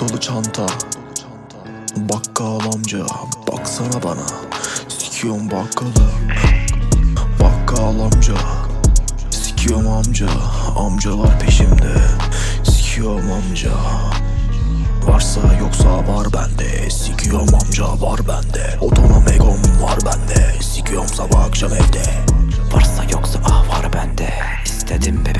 dolu çanta. Bakkal amca baksana bana. Sikiyorum bakkalı. Bakkal amca. Sikiyorum amca Amcalar peşimde. Sikiyorum amca. Varsa yoksa var bende. Sikiyorum amca var bende. Otonomegom var bende. Sikiyorum sabah akşam evde. Varsa yoksa ah var bende. İstedim bebek.